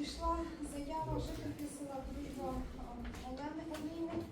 надійшла заява жительки села Дружба Олени Олійни.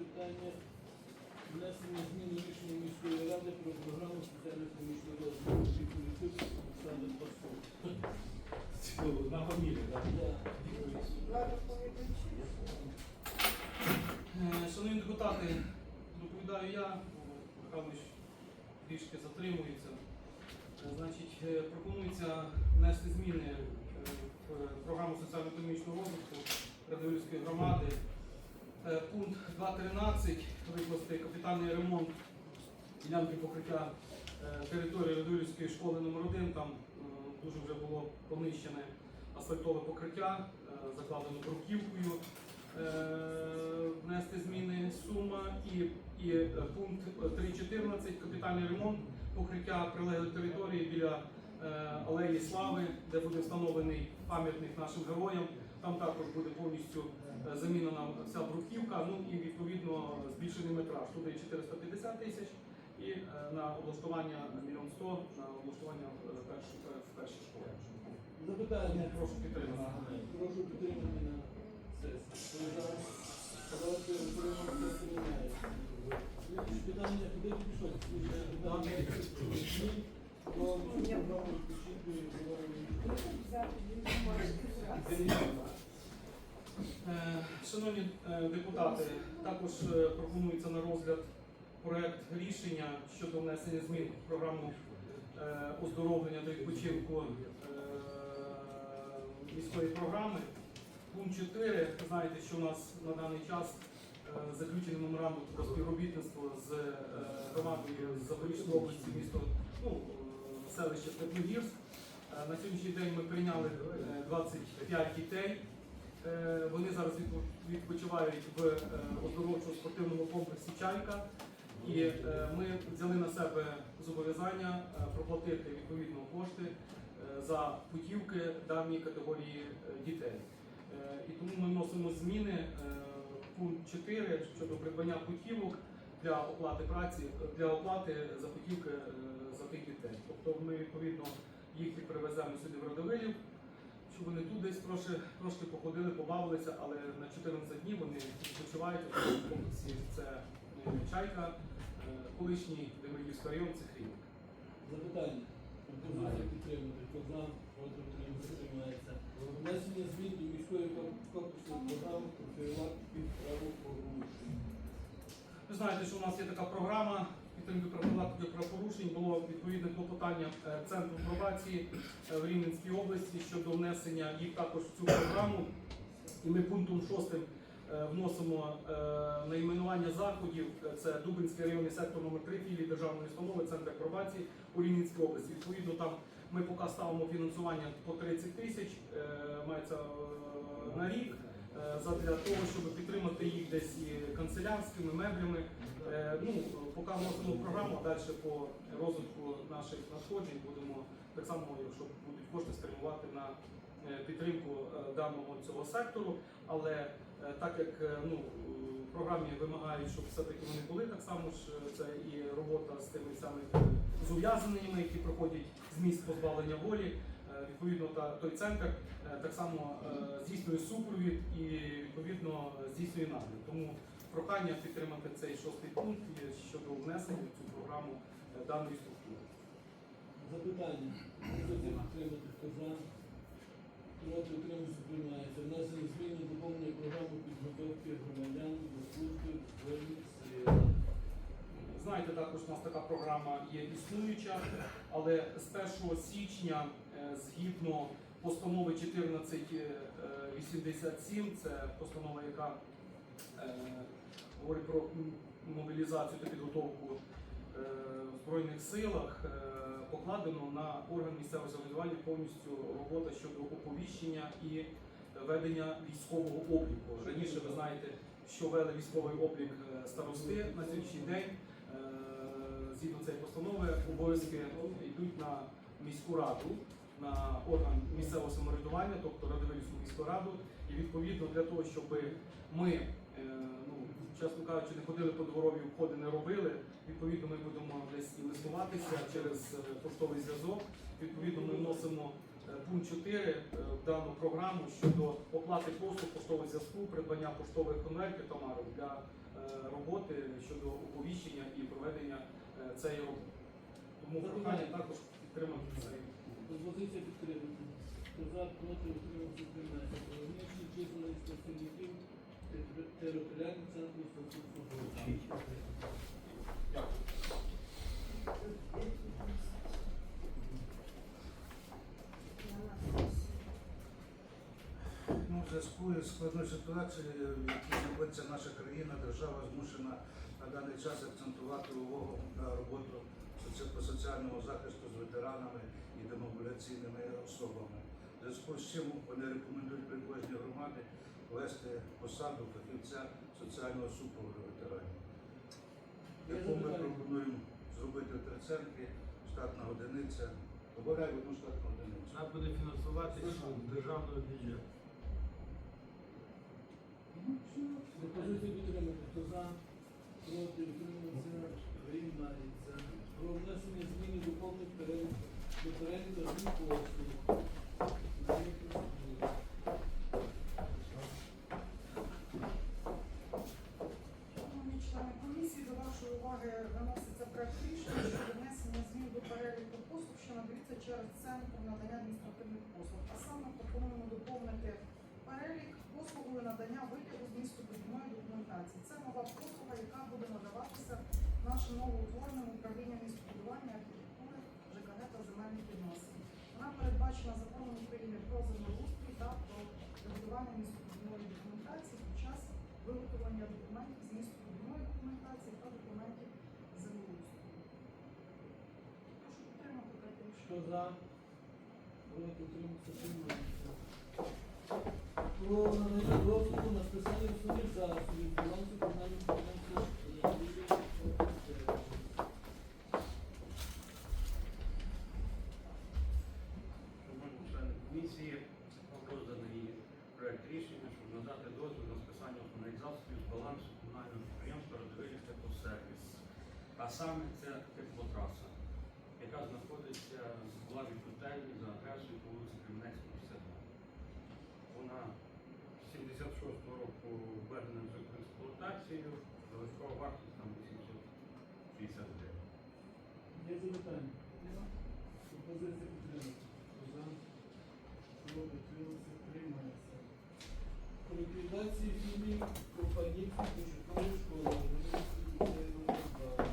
Питання. Внесення змін у рішення міської ради про програму соціально-економічного розвитку політики Олександр Пасов. На фамілію, так? Е, Шановні депутати, доповідаю я, Михайлович трішки затримується. Е, Значить, е, пропонується внести зміни в програму соціально-економічного розвитку Радивильської громади. Е, Пункт 2.13 викласти капітальний ремонт ділянки покриття е, території Радивильської школи номер 1 Там е, дуже вже було понищене асфальтове покриття, закладено бруківкою. Внести зміни сума і, і пункт 3.14 капітальний ремонт покриття прилеглої території біля алеї Слави, де буде встановлений пам'ятник нашим героям. Там також буде повністю е, замінена вся бруківка, ну і відповідно збільшений метраж. Туди 450 тисяч і е, на облаштування мільйон сто на облаштування е, в першій школі. Запитання. Прошу підтримати. Прошу підтримати на сесії. Питання, куди пішов? Е, Шановні е, депутати, також е, пропонується на розгляд проект рішення щодо внесення змін в програму оздоровлення та відпочинку міської програми. Пункт 4. Ви знаєте, що у нас на даний час заключений меморандум про співробітництво з громадою Запорізької області, місто селище Степногірськ. Е, На сьогоднішній день ми прийняли е, 25 дітей. Е, Вони зараз відпочивають в е, оздоровчо-спортивному комплексі Чайка. І е, ми взяли на себе зобов'язання е, проплатити відповідно кошти е, за путівки даної категорії е, дітей. Е, І тому ми вносимо зміни е, в пункт 4 щодо придбання путівок для оплати праці для оплати за е, за тих дітей. Тобто ми відповідно їх привеземо сюди в Радовилів, щоб вони тут десь трошки, трошки походили, побавилися, але на 14 днів вони відпочивають у комплексі. Це е, Чайка, е, колишній Демирівський район, це Хрівник. Запитання. Пропозиція підтримати. Хто за? Проти утримався приймається. Внесення змін до міської корпусної програми профілактики правопорушень. Знаєте, що у нас є така програма підтримки профілактики правопорушень. Було відповідне клопотання е, центру пробації е, в Рівненській області щодо внесення їх також в цю програму. І ми пунктом 6 вносимо е, найменування заходів. Це Дубинський районний сектор номер 3 філії державної установи, центр пробації у Рівненській області. Відповідно, там ми поки ставимо фінансування по 30 тисяч, мається на рік. Задля того, щоб десь і канцелярськими меблями. Е, Ну, поки вносимо програму, далі по розвитку наших надходжень будемо так само, якщо будуть кошти спрямувати на е, підтримку е, даного цього сектору. Але так як ну, програмі вимагають, щоб все-таки вони були так само ж, це і робота з тими самими зув'язаними, які проходять з місць позбавлення волі. Е, Відповідно, та той центр е, так само е, здійснює супровід і відповідно здійснює нагляд. Тому прохання підтримати цей шостий пункт щодо внесення в цю програму даної структури. Запитання. Підтримати. Хто за? Проти утримався приймається. Внесення змін і доповнення програми підготовки громадян до служби в Збройних. Знаєте, також у нас така програма є існуюча, але з 1 січня, е, згідно постанови 1487, це постанова, яка е, говорить про мобілізацію та підготовку е, в Збройних силах, покладено на орган місцевого самоврядування повністю робота щодо оповіщення і ведення військового обліку. Раніше ви знаєте, що вели військовий облік старости на сьогоднішній день. Згідно цієї постанови обов'язки йдуть на міську раду, на орган місцевого самоврядування, тобто Радивилівську міську раду. І відповідно для того, щоб ми, е, ну чесно кажучи, не ходили по дворові обходи, не робили. Відповідно, ми будемо десь і листуватися через е, поштовий зв'язок. Відповідно, ми вносимо е, пункт 4 е, в дану програму щодо оплати послуг поштового зв'язку, придбання поштових конвертів товарів для роботи щодо оповіщення і проведення е, цієї роботи. Тому прохання також підтримати цей. Пропозиція підтримана. Хто за, проти утримався приймається. Про розміщення працівників територіальних центрів Дякую. Ну, в зв'язку із складною ситуацією, в якій знаходиться наша країна, держава змушена на даний час акцентувати увагу на роботу соці- по соціальному захисту з ветеранами і демобіляційними особами. В зв'язку з чим вони рекомендують при кожній громаді ввести посаду фахівця соціального супроводу ветеранів, яку ми пропонуємо зробити в три центрі, штатна одиниця. Добавляю одну штатну одиницю. Вона буде фінансуватися з державного бюджету. Пропозиція підтримана. Хто за, проти утримався приймається. Про внесення змін і доповнень перелік до переліку адмінпослуг. Зміни процедури. Шановні члени комісії, до вашої уваги виноситься проект рішення щодо внесення змін до переліку послуг, що надаються через центр надання адміністративних послуг. А саме пропонуємо доповнити перелік послугою надання витягу з містобудівної документації. Це нова послуга, яка буде надаватися нашим новоутвореним управлінням містобудування, архітектури, ЖКГ та земельних відносин. Вона передбачена законом України про землеустрій та про регулювання містобудівної документації під час виготовлення документів з містобудівної документації та документів землеустрою. Прошу підтримати Хто рішення. за, проти. Про надання дозволу на списання основних засобів балансу Шановні члени комісії, розданий проект рішення, щоб надати дозвіл на списання основних з балансу комунального підприємства Радивилівська теплосервіс. А саме це теплотраса, яка знаходиться була від котельні за адресою по вулиці Кремнецького, 52. Вона з 76-го року введена в експлуатацію, залишкова вартість там 860 гривень. Є запитання? Пропозиція підтримується. За, проти утримався приймається. Про ліквідації філій Копанівської початкової школи. Радивилівської ліцею номер два.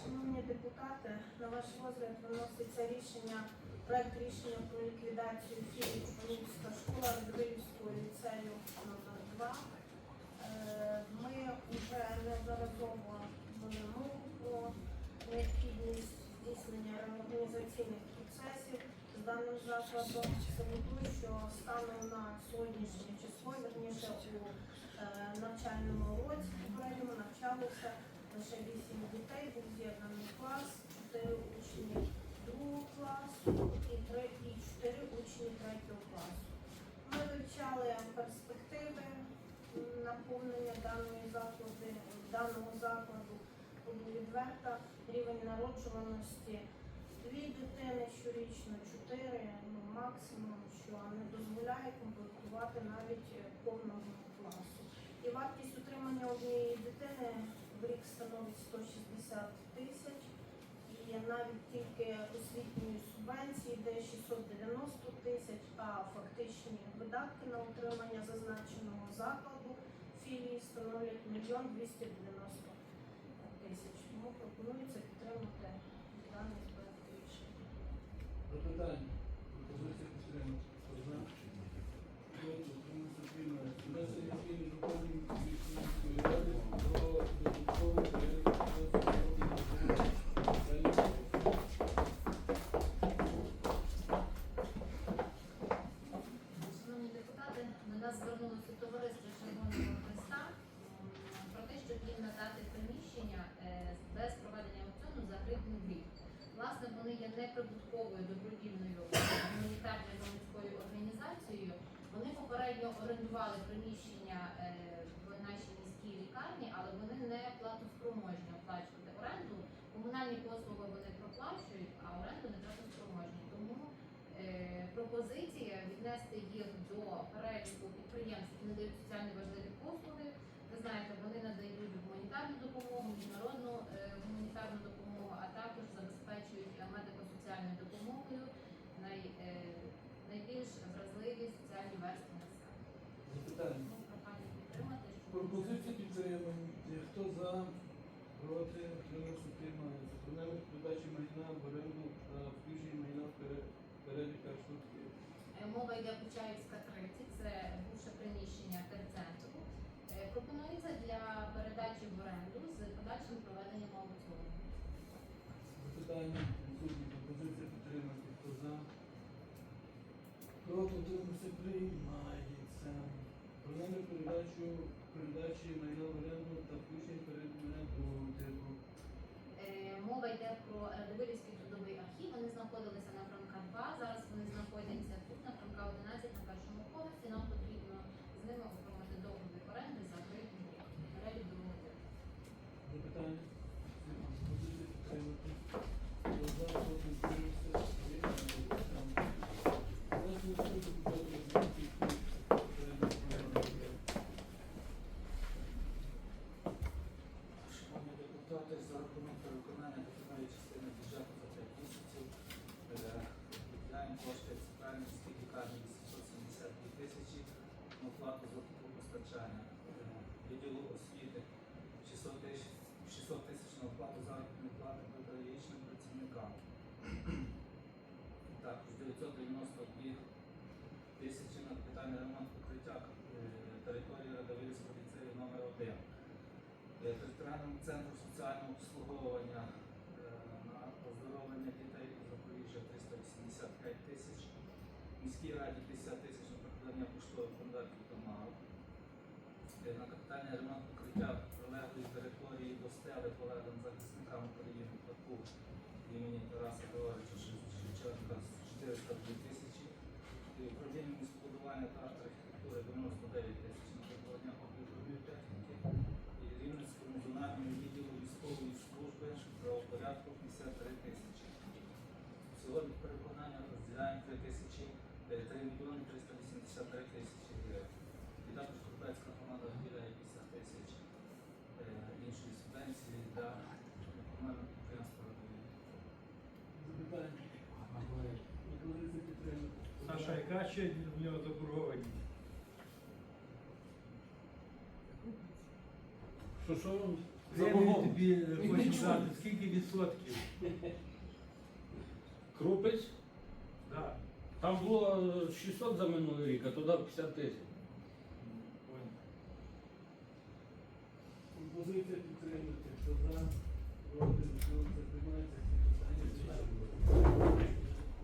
Шановні депутати, на ваш розгляд виноситься рішення, проект рішення про ліквідацію філії школа Радивилівського ліцею номер 2 Е, Ми вже неодноразово були мову про необхідність здійснення реорганізаційних процесів з даним закладом. Саботую, що станом на сьогоднішнє число, верніше у е, навчальному році попередньому навчалося лише 8 дітей, був з'єднаний клас, 4 учні другого класу вивчали перспективи наповнення даної заклади, даного закладу буду відверта, рівень народжуваності дві дитини щорічно, чотири, ну максимум, що не дозволяє комплектувати навіть повного класу. І вартість утримання однієї дитини в рік становить 160 тисяч. І навіть тільки освітньої субвенції йде 690 тисяч, а фактично видатки на утримання зазначеного закладу. Філії становлять мільйон 290 Власне, вони є неприбутковою добровільною гуманітарною громадською організацією. Вони попередньо орендували приміщення е, в нашій міській лікарні, але вони не платоспроможні оплачувати оренду. Комунальні послуги вони проплачують, а оренду не платоспроможні. Тому е, пропозиція віднести їх до переліку підприємств, які надають соціально важливі послуги. Ви знаєте, вони надають гуманітарну допомогу, міжнародну е, гуманітарну допомогу, а також забезпечують е, медико-соціальною допомогою най, е, найбільш вразливі соціальні верстви населення. Запитання. Тому прохання підтримати, щоб Пропозиції підтримані. Хто за? Проти, утримався, приймається. Про намір передачі майна в оренду та включення майна в пере- перелік маршрутки. Е, Мова йде Почаївська 30, це бувше приміщення терцентру. Е, Пропонується для передачі в оренду з подальшим проведенням аукціону. Запитання. Відсутні. Пропозиція підтримати. Хто за? Проти, утримався, приймається. Про намір передачу передачі майна в оренду та включення перелік майна другого типу. Мова йде про Радивилівський трудовий архів. Вони знаходилися на Франка 2, зараз вони знаходяться тут, на Франка 11 на першому поверсі. Нам потрібно з ними оформити договір оренди за гривню перелік другого типу. Запитання. Пропозиція підтримати. Хто за? Проти, утримався, приймається. Власне, суду бюджетних збитків перелік програми. Шановні депутати, за перевиконання дохідної частини бюджету за 5 місяців е, виділяємо кошти в центральній міській лікарні 872 тисячі на оплату за теплопостачання. Е, Відділу освіти 600 тисяч 600 тисяч на оплату заробітної плати педагогічним працівникам. Також 992 тисячі на капітальний ремонт покриття е, території Радовильського ліцею номер 1 Е, територіальному центру соціального обслуговування е, на оздоровлення дітей у Запоріжжя 385 тисяч, міській раді 50 тисяч на прикладання поштових конвертів до МАУ, Е, на капітальний ремонт покриття прилеглої території до стели полеглим захисникам України ПАКУ імені Тараса Григоровича Шев- Шевченка 402 тисячі, І управління містобудування та архітектури 99 тисяч на прикладання облікової техніки і Рівненському зональному відділу військової служби правопорядку 53 тисячі. Сьогодні переконання розділяємо 3 тисячі, е, 3 мільйони 383 тисячі гривень. І також Кропецька громада виділяє 50 тисяч е, іншої субвенції для комунального підприємства «Радовид». Запитання. Пропозиція підтримати. Саша, яка ще в нього заборгованість? Що, що вам він тобі хоче дати? Скільки відсотків? Крупець, Да. там було 600 за минулий рік, а туди 50 тисяч. Понял. Пропозиція підтримати. Хто за? Проти, утримався,